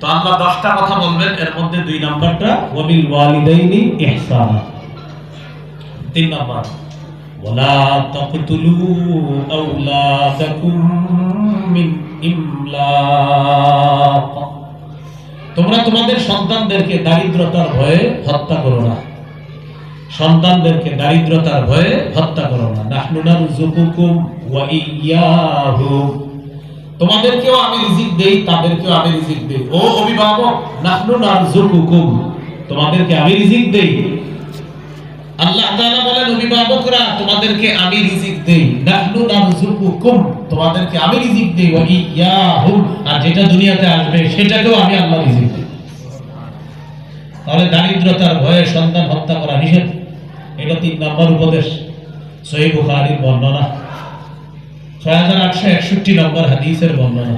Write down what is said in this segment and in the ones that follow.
তো আল্লাহ দশটা কথা বলবেন, এর মধ্যে দুই নাম্বারটা ওয়াবিল ওয়ালিদাইনি ইহসানা তিন নাম্বার, ওয়ালা তাকতুলু আওলাদাকুম মিন ইমলাক তোমরা তোমাদের সন্তানদেরকে দারিদ্রতার ভয়ে হত্যা করো না। সন্তানদেরকে দারিদ্রতার ভয়ে হত্যা করো না। নাহনু নারযুকুকুম ওয়া ইয়াহুম তোমাদেরকেও আমি রিজিক দেই, তাদেরকেও আমি রিজিক দেই। ও অভিভাবক, নাহনু নারযুকুকুম তোমাদেরকে আমি রিজিক দেই। আল্লাহ তাআলা বলেন, অভিভাবকরা, তোমাদেরকে আমি রিজিক দেই। নাহনু নারযুকুকুম তোমাদেরকে আমি রিজিক দেই। ওয়া ইয়াহুম, আর যেটা দুনিয়াতে আসবে, সেটাকেও আমি আল্লাহ রিজিক দেই। তাহলে দারিদ্রতার ভয়ে সন্তান হত্যা করা নিষেধ। এটা তিন নম্বর উপদেশ। সহি বুখারীর বর্ণনা। ছয় হাজার আটশো একষট্টি নম্বর হাদিসের বর্ণনা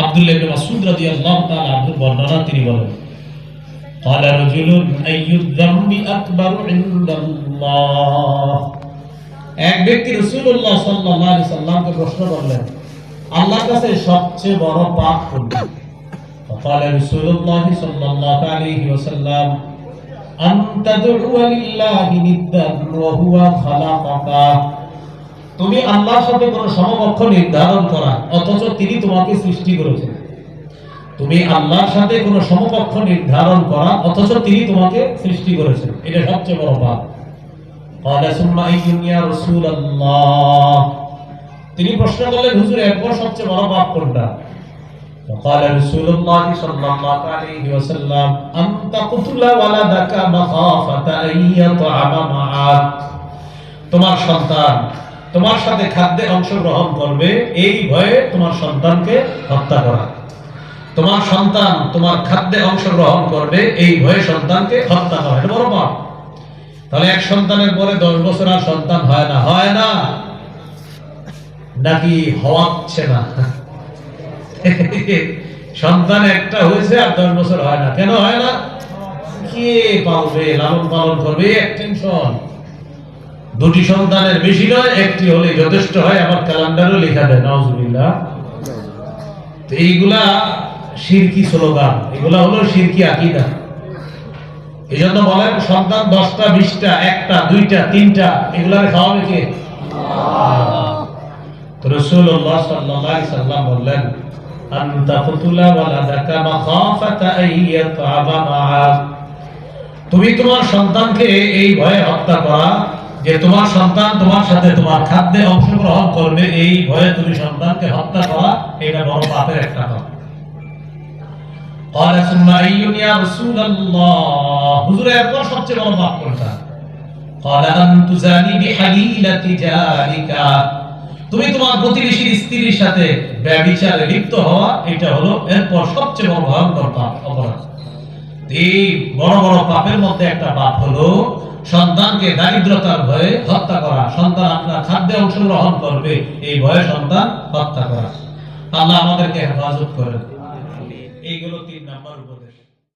আব্দুল্লাহ ইবনে মাসউদ রাদিয়াল্লাহু তাআলা আনহুর বর্ণনা তিনি বলেন قال رجل أي الذنب أكبر عند الله এক ব্যক্তি রাসূলুল্লাহ সাল্লাল্লাহু আলাইহি সাল্লামকে প্রশ্ন করলেন আল্লাহর কাছে সবচেয়ে বড় পাপ কোনটি فقال رسول الله صلى الله عليه وسلم أن تدعو لله ندا وهو خلقك তুমি আল্লাহর সাথে কোনো সমকক্ষ নির্ধারণ করা অথচ তিনি তোমাকে সৃষ্টি করেছেন তুমি আল্লাহর সাথে কোনো সমকক্ষ নির্ধারণ করা অথচ তিনি তোমাকে সৃষ্টি করেছেন এটা সবচেয়ে বড় পাপ قال ثم أي يا رسول الله তিনি প্রশ্ন করলেন হুজুর এরপর সবচেয়ে বড় পাপ কোনটা وقال رسول الله صلى الله عليه وسلم أن تقتل ولدك مخافة أن يطعم معك তোমার সন্তান তোমার সাথে খাদ্যে অংশগ্রহণ করবে, এই ভয়ে তোমার সন্তানকে হত্যা করা। তোমার সন্তান তোমার খাদ্যে অংশগ্রহণ করবে, এই ভয়ে সন্তানকে হত্যা করা। এটা বড় পাপ। তাহলে এক সন্তানের পরে দশ বছর আর সন্তান হয় না। হয় না। নাকি হওয়াচ্ছে না? সন্তান একটা হয়েছে আর দশ বছর হয় না। কেন হয় না? কে পালবে? লালন পালন করবে? এক টেনশন। দুটি সন্তানের বেশি নয়, একটি হলে যথেষ্ট হয়। আমার ক্যালেন্ডারও লেখা দেয় নজরুল্লাহ তো এইগুলা শিরকি স্লোগান, এগুলা হলো শিরকি আকিদা। এই জন্য বলেন, সন্তান দশটা, বিশটা, একটা, দুইটা, তিনটা, এগুলার খাওয়াবে কে? সাল্লাল্লাহু আলাইহি সাল্লাম বললেন তুমি তোমার সন্তানকে এই ভয়ে হত্যা করা যে তোমার সন্তান তোমার সাথে তোমার খাদ্যে অংশগ্রহণ করবে এই ভয়ে তুমি সন্তানকে হত্যা করা এটা বড় পাপের একটা কাজ قال ثم أي يا رسول الله হুজুর এরপর সবচেয়ে বড় পাপ কোনটা قال أن تزاني بحليلة جارك তুমি তোমার প্রতিবেশীর স্ত্রীর সাথে ব্যভিচারে লিপ্ত হওয়া এটা হলো এরপর সবচেয়ে বড় ভয়ঙ্কর পাপ অপরাধ এই বড় বড় পাপের মধ্যে একটা পাপ হলো সন্তানকে দারিদ্রতার ভয়ে হত্যা করা। সন্তান আপনার খাদ্যে অংশগ্রহণ করবে এই ভয়ে সন্তান হত্যা করা। আল্লাহ আমাদেরকে হেফাজত করে এইগুলো তিন